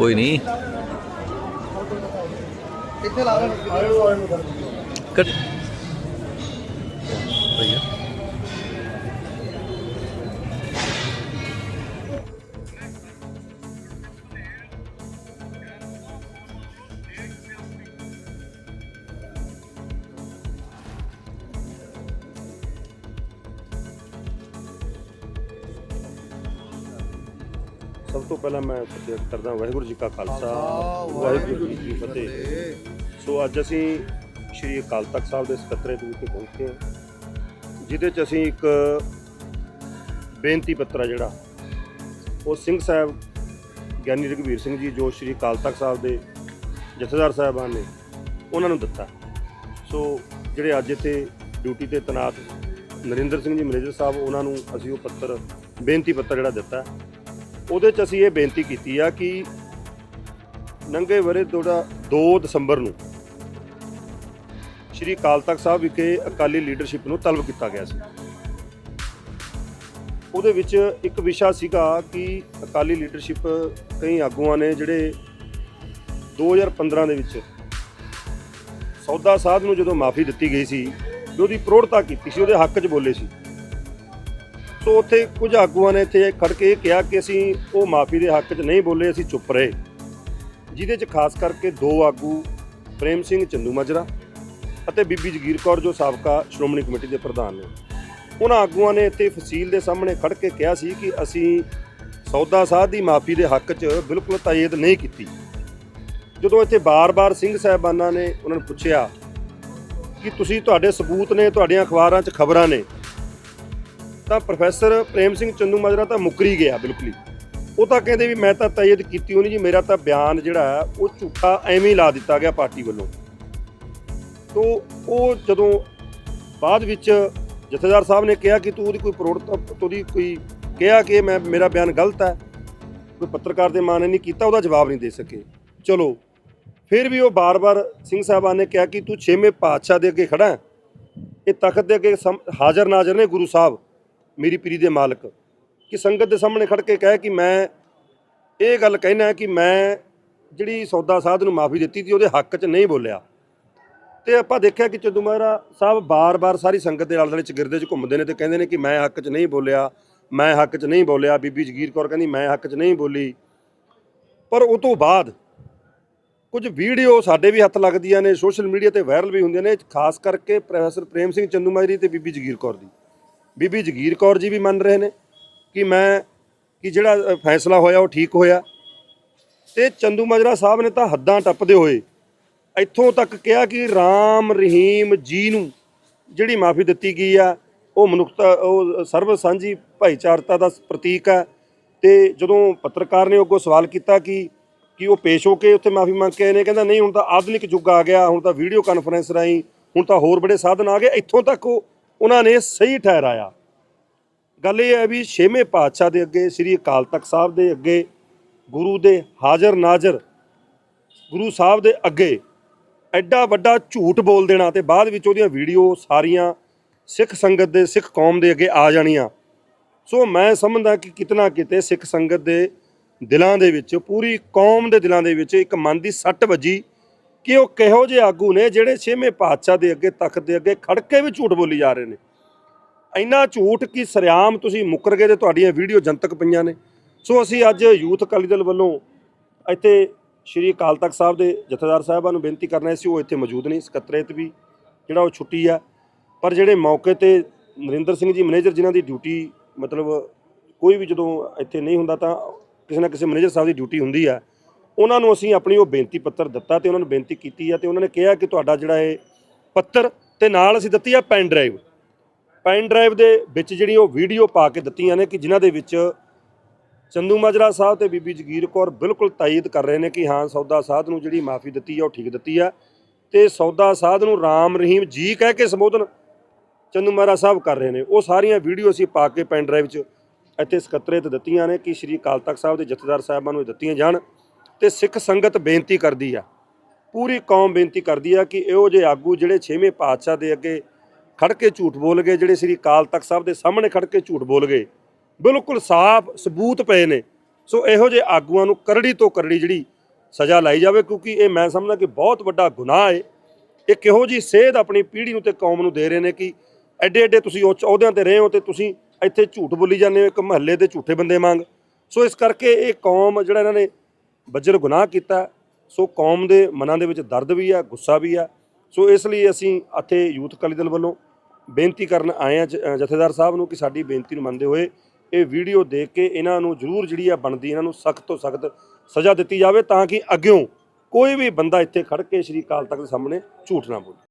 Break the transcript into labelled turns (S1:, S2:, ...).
S1: ਕੋਈ ਨਹੀਂ।
S2: ਇੱਥੇ ਲਾ ਲੈਣ
S1: ਕੱਟ।
S3: ਸਭ ਤੋਂ ਪਹਿਲਾਂ ਮੈਂ ਫਤਿਹ ਕਰਦਾ ਵਾਹਿਗੁਰੂ ਜੀ ਕਾ ਖਾਲਸਾ ਵਾਹਿਗੁਰੂ ਜੀ ਕੀ ਫਤਿਹ। ਸੋ ਅੱਜ ਅਸੀਂ ਸ਼੍ਰੀ ਅਕਾਲ ਤਖਤ ਸਾਹਿਬ ਦੇ ਸਕੱਤਰੇਤ ਵਿਖੇ ਪਹੁੰਚੇ ਹਾਂ ਜਿਹਦੇ ਚ ਅਸੀਂ ਇੱਕ ਬੇਨਤੀ ਪੱਤਰ ਜਿਹੜਾ ਉਹ ਸਿੰਘ ਸਾਹਿਬ ਗਿਆਨੀ ਰਘਵੀਰ ਸਿੰਘ ਜੀ ਜੋ ਸ਼੍ਰੀ ਅਕਾਲ ਤਖਤ ਸਾਹਿਬ ਦੇ ਜਥੇਦਾਰ ਸਾਹਿਬਾਨ ਨੇ ਉਹਨਾਂ ਨੂੰ ਦਿੱਤਾ। ਸੋ ਜਿਹੜੇ ਅੱਜ ਇੱਥੇ ਡਿਊਟੀ ਤੇ ਤੈਨਾਤ ਨਰਿੰਦਰ ਸਿੰਘ ਜੀ ਮੈਨੇਜਰ ਸਾਹਿਬ ਉਹਨਾਂ ਨੂੰ ਅਸੀਂ ਉਹ ਪੱਤਰ ਬੇਨਤੀ ਪੱਤਰ ਜਿਹੜਾ ਦਿੱਤਾ। ਉਹਦੇ ਚ ਅਸੀਂ ਇਹ ਬੇਨਤੀ ਕੀਤੀ ਆ ਕਿ ਨੰਗੇ ਵਰੇ ਤੁਹਾਡਾ 2 ਦਸੰਬਰ ਨੂੰ ਸ਼੍ਰੀ ਅਕਾਲ ਤਖਤ ਸਾਹਿਬ ਵਿਖੇ ਅਕਾਲੀ ਲੀਡਰਸ਼ਿਪ ਨੂੰ ਤਲਬ ਕੀਤਾ ਗਿਆ ਸੀ। ਉਹਦੇ ਵਿੱਚ ਇੱਕ ਵਿਸ਼ਾ ਸੀਗਾ ਕਿ ਅਕਾਲੀ ਲੀਡਰਸ਼ਿਪ ਕਈ ਆਗੂਆਂ ਨੇ ਜਿਹੜੇ 2015 ਦੇ ਵਿੱਚ ਸੌਦਾ ਸਾਧ ਨੂੰ ਜਦੋਂ ਮਾਫੀ ਦਿੱਤੀ ਗਈ ਸੀ ਉਹਦੀ ਪ੍ਰੋੜਤਾ ਕੀਤੀ ਸੀ, ਉਹਦੇ ਹੱਕ 'ਚ ਬੋਲੇ ਸੀ। ਸੋ ਉੱਥੇ ਕੁਝ ਆਗੂਆਂ ਨੇ ਇੱਥੇ ਖੜ ਕੇ ਇਹ ਕਿਹਾ ਕਿ ਅਸੀਂ ਉਹ ਮਾਫੀ ਦੇ ਹੱਕ 'ਚ ਨਹੀਂ ਬੋਲੇ, ਅਸੀਂ ਚੁੱਪ ਰਹੇ। ਜਿਹਦੇ 'ਚ ਖਾਸ ਕਰਕੇ ਦੋ ਆਗੂ ਪ੍ਰੇਮ ਸਿੰਘ ਚੰਦੂ ਮਾਜਰਾ ਅਤੇ ਬੀਬੀ ਜਗੀਰ ਕੌਰ, ਜੋ ਸਾਬਕਾ ਸ਼੍ਰੋਮਣੀ ਕਮੇਟੀ ਦੇ ਪ੍ਰਧਾਨ ਨੇ। ਉਹਨਾਂ ਆਗੂਆਂ ਨੇ ਇੱਥੇ ਫਸੀਲ ਦੇ ਸਾਹਮਣੇ ਖੜ ਕੇ ਕਿਹਾ ਸੀ ਕਿ ਅਸੀਂ ਸੌਦਾ ਸਾਧ ਦੀ ਮਾਫੀ ਦੇ ਹੱਕ 'ਚ ਬਿਲਕੁਲ ਤਾਇਦ ਨਹੀਂ ਕੀਤੀ। ਜਦੋਂ ਇੱਥੇ ਬਾਰ-ਬਾਰ ਸਿੰਘ ਸਾਹਿਬਾਨਾਂ ਨੇ ਉਹਨਾਂ ਨੂੰ ਪੁੱਛਿਆ ਕਿ ਤੁਸੀਂ ਤੁਹਾਡੇ ਸਬੂਤ ਨੇ, ਤੁਹਾਡੀਆਂ ਅਖਬਾਰਾਂ 'ਚ ਖਬਰਾਂ ਨੇ ਤਾਂ ਪ੍ਰੋਫੈਸਰ ਪ੍ਰੇਮ ਸਿੰਘ ਚੰਦੂ ਮਾਜਰਾ ਤਾਂ ਮੁੱਕਰੀ ਗਿਆ, ਬਿਲਕੁਲ ਹੀ। ਉਹ ਤਾਂ ਕਹਿੰਦੇ ਵੀ ਮੈਂ ਤਾਂ ਤਾਇਦ ਕੀਤੀ ਹੋਣੀ ਜੀ, ਮੇਰਾ ਤਾਂ ਬਿਆਨ ਜਿਹੜਾ ਹੈ, ਉਹ ਝੂਠਾ ਐਵੇਂ ਹੀ ਲਾ ਦਿੱਤਾ ਗਿਆ ਪਾਰਟੀ ਵੱਲੋਂ। ਤੋਂ ਉਹ ਜਦੋਂ ਬਾਅਦ ਵਿੱਚ ਜਥੇਦਾਰ ਸਾਹਿਬ ਨੇ ਕਿਹਾ ਕਿ ਤੂੰ ਉਹਦੀ ਕੋਈ ਪ੍ਰੋੜਤਾ ਉਹਦੀ ਕੋਈ ਕਿਹਾ ਕਿ ਮੈਂ, ਮੇਰਾ ਬਿਆਨ ਗਲਤ ਹੈ, ਕੋਈ ਪੱਤਰਕਾਰ ਦੇ ਮਾਨ ਨੇ ਨਹੀਂ ਕੀਤਾ, ਉਹਦਾ ਜਵਾਬ ਨਹੀਂ ਦੇ ਸਕੇ। ਚਲੋ, ਫਿਰ ਵੀ ਉਹ ਬਾਰ-ਬਾਰ ਸਿੰਘ ਸਾਹਿਬਾਨ ਨੇ ਕਿਹਾ ਕਿ ਤੂੰ ਛੇਵੇਂ ਪਾਤਸ਼ਾਹ ਦੇ ਅੱਗੇ ਖੜਾ ਇਹ ਤਖਤ ਦੇ ਅੱਗੇ ਸਮ- ਹਾਜ਼ਰ ਨਾਜ਼ਰ ਨੇ ਗੁਰੂ ਸਾਹਿਬ। ਮੇਰੀ ਪੀਰੀ ਦੇ ਮਾਲਕ, ਕਿ ਸੰਗਤ ਦੇ ਸਾਹਮਣੇ ਖੜ ਕੇ ਕਹੇ ਕਿ ਮੈਂ ਇਹ ਗੱਲ ਕਹਿਣਾ ਕਿ ਮੈਂ ਜਿਹੜੀ ਸੌਦਾ ਸਾਧ ਨੂੰ ਮਾਫੀ ਦਿੱਤੀ ਸੀ, ਉਹਦੇ ਹੱਕ 'ਚ ਨਹੀਂ ਬੋਲਿਆ। ਤੇ ਆਪਾਂ ਦੇਖਿਆ ਕਿ ਚੰਦੂ ਸਾਹਿਬ ਬਾਰ-ਬਾਰ ਸਾਰੀ ਸੰਗਤ ਦੇ ਆਲੇ-ਦੁਆਲੇ ਚ ਗਿਰਦੇ 'ਚ ਘੁੰਮਦੇ ਨੇ ਤੇ ਕਹਿੰਦੇ ਨੇ ਕਿ ਮੈਂ ਹੱਕ 'ਚ ਨਹੀਂ ਬੋਲਿਆ, ਮੈਂ ਹੱਕ 'ਚ ਨਹੀਂ ਬੋਲਿਆ। ਬੀਬੀ ਜਗੀਰ ਕੌਰ ਕਹਿੰਦੀ, ਮੈਂ ਹੱਕ 'ਚ ਨਹੀਂ ਬੋਲੀ। ਪਰ ਉਹ ਤੋਂ ਬਾਅਦ ਕੁਝ ਵੀਡੀਓ ਸਾਡੇ ਵੀ ਹੱਥ ਲੱਗਦੀਆਂ ਨੇ, ਸੋਸ਼ਲ ਮੀਡੀਆ ਤੇ ਵਾਇਰਲ ਵੀ ਹੁੰਦੀਆਂ ਨੇ, ਖਾਸ ਕਰਕੇ ਪ੍ਰੋਫੈਸਰ ਪ੍ਰੇਮ ਸਿੰਘ ਚੰਦੂਮਾਜਰੀ ਤੇ ਬੀਬੀ ਜਗੀਰ ਕੌਰ ਦੀ। ਬੀਬੀ ਜਗੀਰ ਕੌਰ ਜੀ ਵੀ ਮੰਨ ਰਹੇ ਨੇ ਕਿ ਮੈਂ, ਕਿ ਜਿਹੜਾ ਫੈਸਲਾ ਹੋਇਆ ਉਹ ਠੀਕ ਹੋਇਆ। ਤੇ ਚੰਦੂ ਮਾਜਰਾ ਸਾਹਿਬ ਨੇ ਤਾਂ ਹੱਦਾਂ ਟੱਪਦੇ ਹੋਏ ਇੱਥੋਂ ਤੱਕ ਕਿਹਾ ਕਿ ਰਾਮ ਰਹੀਮ ਜੀ ਨੂੰ ਜਿਹੜੀ ਮਾਫੀ ਦਿੱਤੀ ਗਈ ਆ, ਉਹ ਮਨੁੱਖਤਾ, ਉਹ ਸਰਵ ਸਾਂਝੀ ਭਾਈਚਾਰਤਾ ਦਾ ਪ੍ਰਤੀਕ ਆ। ਤੇ ਜਦੋਂ ਪੱਤਰਕਾਰ ਨੇ ਅੱਗੋਂ ਸਵਾਲ ਕੀਤਾ ਕਿ ਕਿ ਉਹ ਪੇਸ਼ ਹੋ ਕੇ ਉੱਥੇ ਮਾਫੀ ਮੰਗ ਕੇ ਆਏ ਨੇ, ਕਹਿੰਦਾ ਨਹੀਂ, ਹੁਣ ਤਾਂ ਆਧੁਨਿਕ ਯੁੱਗ ਆ ਗਿਆ, ਹੁਣ ਤਾਂ ਵੀਡੀਓ ਕਾਨਫਰੰਸ ਰਾਹੀਂ ਹੁਣ ਤਾਂ ਹੋਰ ਬੜੇ ਸਾਧਨ ਆ ਗਏ, ਇੱਥੋਂ ਤੱਕ ਉਹ ਉਹਨਾਂ ਨੇ ਸਹੀ ਠਹਿਰਾਇਆ। ਗੱਲ ਇਹ ਹੈ ਵੀ ਛੇਵੇਂ ਪਾਤਸ਼ਾਹ ਦੇ ਅੱਗੇ, ਸ੍ਰੀ ਅਕਾਲ ਤਖਤ ਸਾਹਿਬ ਦੇ ਅੱਗੇ, ਗੁਰੂ ਦੇ ਹਾਜ਼ਰ ਨਾਜ਼ਰ, ਗੁਰੂ ਸਾਹਿਬ ਦੇ ਅੱਗੇ ਐਡਾ ਵੱਡਾ ਝੂਠ ਬੋਲ ਦੇਣਾ ਤੇ ਬਾਅਦ ਵਿੱਚ ਉਹਦੀਆਂ ਵੀਡੀਓ ਸਾਰੀਆਂ ਸਿੱਖ ਸੰਗਤ ਦੇ, ਸਿੱਖ ਕੌਮ ਦੇ ਅੱਗੇ ਆ ਜਾਣੀਆਂ। ਸੋ ਮੈਂ ਸਮਝਦਾ ਕਿ ਕਿਤਨਾ ਕਿਤੇ ਸਿੱਖ ਸੰਗਤ ਦੇ ਦਿਲਾਂ ਦੇ ਵਿੱਚ, ਪੂਰੀ ਕੌਮ ਦੇ ਦਿਲਾਂ ਦੇ ਵਿੱਚ ਇੱਕ ਮਨ ਦੀ ਸੱਟ ਵੱਜੀ। ਕਿ ਉਹ ਕਿਹੋ ਜਿਹੇ ਆਗੂ ਨੇ ਜਿਹੜੇ ਛੇਵੇਂ ਪਾਤਸ਼ਾਹ ਦੇ ਅੱਗੇ, ਤਖਤ ਦੇ ਅੱਗੇ ਖੜ ਕੇ ਵੀ ਝੂਠ ਬੋਲੀ ਜਾ ਰਹੇ ਨੇ? ਇੰਨਾ ਝੂਠ ਕਿ ਸਰਿਆਮ ਤੁਸੀਂ ਮੁੱਕਰ ਗਏ ਤੇ ਤੁਹਾਡੀਆਂ ਵੀਡੀਓ ਜਨਤਕ ਪਈਆਂ ਨੇ। ਸੋ ਅਸੀਂ ਅੱਜ ਯੂਥ ਅਕਾਲੀ ਦਲ ਵੱਲੋਂ ਇੱਥੇ ਸ਼੍ਰੀ ਅਕਾਲ ਤਖਤ ਸਾਹਿਬ ਦੇ ਜਥੇਦਾਰ ਸਾਹਿਬਾਂ ਨੂੰ ਬੇਨਤੀ ਕਰਨਾ ਸੀ ਉਹ ਇੱਥੇ ਮੌਜੂਦ ਨਹੀਂ, ਸਕੱਤਰੇਤ ਵੀ, ਜਿਹੜਾ ਉਹ ਛੁੱਟੀ ਆ। ਪਰ ਜਿਹੜੇ ਮੌਕੇ ਤੇ ਨਰਿੰਦਰ ਸਿੰਘ ਜੀ, ਮੈਨੇਜਰ ਜਿਨ੍ਹਾਂ ਦੀ ਡਿਊਟੀ, ਮਤਲਬ ਕੋਈ ਵੀ ਜਦੋਂ ਇੱਥੇ ਨਹੀਂ ਹੁੰਦਾ ਤਾਂ ਕਿਸੇ ਨਾ ਕਿਸੇ ਮੈਨੇਜਰ ਸਾਹਿਬ ਦੀ ਡਿਊਟੀ ਹੁੰਦੀ ਆ। ਉਹਨਾਂ ਨੂੰ ਅਸੀਂ ਆਪਣੀ ਉਹ ਬੇਨਤੀ ਪੱਤਰ ਦਿੱਤਾ ਤੇ ਉਹਨਾਂ ਨੂੰ ਬੇਨਤੀ ਕੀਤੀ ਆ ਤੇ ਉਹਨਾਂ ਨੇ ਕਿਹਾ ਕਿ ਤੁਹਾਡਾ ਜਿਹੜਾ ਇਹ ਪੱਤਰ ਤੇ ਨਾਲ ਅਸੀਂ ਦਿੱਤੀ ਆ ਪੈਨ ਡਰਾਈਵ। ਪੈਨ ਡਰਾਈਵ ਦੇ ਵਿੱਚ ਜਿਹੜੀ ਉਹ ਵੀਡੀਓ ਪਾ ਕੇ ਦਿੱਤੀਆਂ ਨੇ ਕਿ ਜਿਨ੍ਹਾਂ ਦੇ ਵਿੱਚ ਚੰਦੂ ਮਾਜਰਾ ਸਾਹਿਬ ਤੇ ਬੀਬੀ ਜਗੀਰ ਕੌਰ ਬਿਲਕੁਲ ਤਾਇਦ ਕਰ ਰਹੇ ਨੇ ਕਿ ਹਾਂ, ਸੌਦਾ ਸਾਧ ਨੂੰ ਜਿਹੜੀ ਮਾਫੀ ਦਿੱਤੀ ਆ, ਉਹ ਠੀਕ ਦਿੱਤੀ ਆ ਤੇ ਸੌਦਾ ਸਾਧ ਨੂੰ ਰਾਮ ਰਹੀਮ ਜੀ ਕਹਿ ਕੇ ਸੰਬੋਧਨ ਚੰਦੂ ਮਾਜਰਾ ਸਾਹਿਬ ਕਰ ਰਹੇ ਨੇ। ਉਹ ਸਾਰੀਆਂ ਵੀਡੀਓ ਅਸੀਂ ਪਾ ਕੇ ਪੈਨ ਡਰਾਈਵ 'ਚ ਇੱਥੇ ਸਕੱਤਰੇਤ ਦਿੱਤੀਆਂ ਨੇ ਕਿ ਸ਼੍ਰੀ ਅਕਾਲ ਤਖਤ ਸਾਹਿਬ ਦੇ ਜਥੇਦਾਰ ਸਾਹਿਬਾਨ ਨੂੰ ਦਿੱਤੀਆਂ ਜਾਣ। ਤੇ ਸਿੱਖ ਸੰਗਤ ਬੇਨਤੀ ਕਰਦੀ ਆ, ਪੂਰੀ ਕੌਮ ਬੇਨਤੀ ਕਰਦੀ ਆ ਕਿ ਇਹੋ ਜਿਹੇ ਆਗੂ ਜਿਹੜੇ ਛੇਵੇਂ ਪਾਤਸ਼ਾਹ ਦੇ ਅੱਗੇ ਖੜ ਕੇ ਝੂਠ ਬੋਲ ਗਏ, ਜਿਹੜੇ ਸ੍ਰੀ ਅਕਾਲ ਤਖਤ ਸਾਹਿਬ ਦੇ ਸਾਹਮਣੇ ਖੜ ਕੇ ਝੂਠ ਬੋਲ ਗਏ, ਬਿਲਕੁਲ ਸਾਫ਼ ਸਬੂਤ ਪਏ ਨੇ। ਸੋ ਇਹੋ ਜਿਹੇ ਆਗੂਆਂ ਨੂੰ ਕਰੜੀ ਤੋਂ ਕਰੜੀ ਜਿਹੜੀ ਸਜ਼ਾ ਲਾਈ ਜਾਵੇ, ਕਿਉਂਕਿ ਇਹ ਮੈਂ ਸਮਝਦਾ ਕਿ ਬਹੁਤ ਵੱਡਾ ਗੁਨਾਹ ਹੈ ਇਹ ਕਿਹੋ ਜੀ ਸੇਧ ਆਪਣੀ ਪੀੜ੍ਹੀ ਨੂੰ ਤੇ ਕੌਮ ਨੂੰ ਦੇ ਰਹੇ ਨੇ ਕਿ ਐਡੇ ਐਡੇ ਤੁਸੀਂ ਉੱਚ ਅਹੁਦਿਆਂ ਤੇ ਰਹੇ ਹੋ ਤੇ ਤੁਸੀਂ ਇੱਥੇ ਝੂਠ ਬੋਲੀ ਜਾਂਦੇ ਹੋ, ਇੱਕ ਮਹੱਲੇ ਦੇ ਝੂਠੇ ਬੰਦੇ ਮੰਗ ਸੋ ਇਸ ਕਰਕੇ ਇਹ ਕੌਮ ਜਿਹੜਾ ਇਹਨਾਂ ਨੇ ਬੱਜਰ ਗੁਨਾਹ ਕੀਤਾ, ਸੋ ਕੌਮ ਦੇ ਮਨਾਂ ਦੇ ਵਿੱਚ ਦਰਦ ਵੀ ਆ, ਗੁੱਸਾ ਵੀ ਆ। ਸੋ ਇਸ ਲਈ ਅਸੀਂ ਇੱਥੇ ਯੂਥ ਅਕਾਲੀ ਦਲ ਵੱਲੋਂ ਬੇਨਤੀ ਕਰਨ ਆਏ ਆ ਜਥੇਦਾਰ ਸਾਹਿਬ ਨੂੰ ਕਿ ਸਾਡੀ ਬੇਨਤੀ ਨੂੰ ਮੰਨਦੇ ਹੋਏ ਇਹ ਵੀਡੀਓ ਦੇਖ ਕੇ ਇਹਨਾਂ ਨੂੰ ਜ਼ਰੂਰ ਜਿਹੜੀ ਆ ਬਣਦੀ, ਇਹਨਾਂ ਨੂੰ ਸਖਤ ਤੋਂ ਸਖਤ ਸਜ਼ਾ ਦਿੱਤੀ ਜਾਵੇ ਤਾਂ ਕਿ ਅੱਗਿਓਂ ਕੋਈ ਵੀ ਬੰਦਾ ਇੱਥੇ ਖੜ ਕੇ ਸ਼੍ਰੀ ਅਕਾਲ ਤਖਤ ਦੇ ਸਾਹਮਣੇ ਝੂਠ ਨਾ ਬੋਲੇ।